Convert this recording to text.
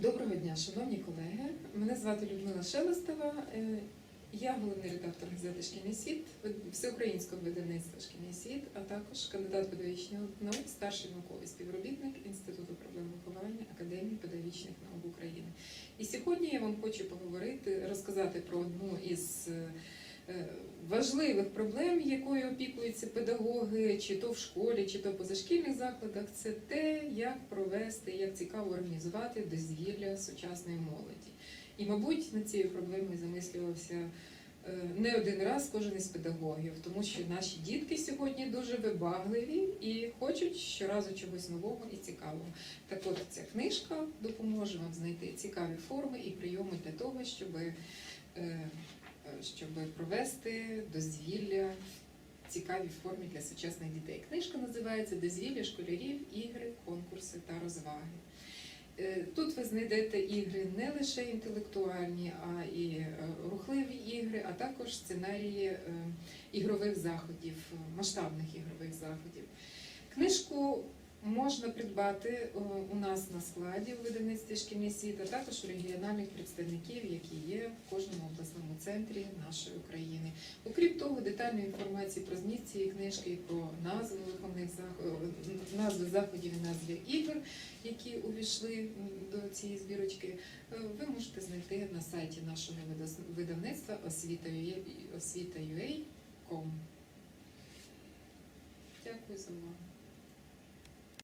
Доброго дня, шановні колеги. Мене звати Людмила Шелестова. Е, Я головний редактор газети Шкільний світ, всеукраїнського видавництва Шкільний світ, а також кандидат педагогічних наук, старший науковий співробітник Інституту проблем виховання Академії педагогічних наук України. І сьогодні я вам хочу поговорити, розказати про одну із е, важливих проблем, якою опікуються педагоги, чи то в школі, чи то в позашкільних закладах, це те, як провести, як цікаво організувати дозвілля сучасної молоді. І, мабуть, над цією проблемою замислювався е, не один раз кожен із педагогів, тому що наші дітки сьогодні дуже вибагливі і хочуть щоразу чогось нового і цікавого. Так от ця книжка допоможе вам знайти цікаві форми і прийоми для того, щоб щоб провести дозвілля в цікавій формі для сучасних дітей. Книжка називається Дозвілля школярів, ігри, конкурси та розваги. Е, Тут ви знайдете ігри не лише інтелектуальні, а і е, рухливі ігри, а також сценарії е, ігрових заходів, масштабних ігрових заходів. Книжку можна придбати е, у нас на складі у видавництві шкільний світ, а також у регіональних представників, які є в кожному обласному центрі нашої України. Окрім того, детальної інформації про зміст цієї книжки і про назви виховних заходів, назви заходів і назви ігор, які увійшли до цієї збірочки, е, ви можете знайти на сайті нашого видавництва освіта.ua.com. Дякую за увагу.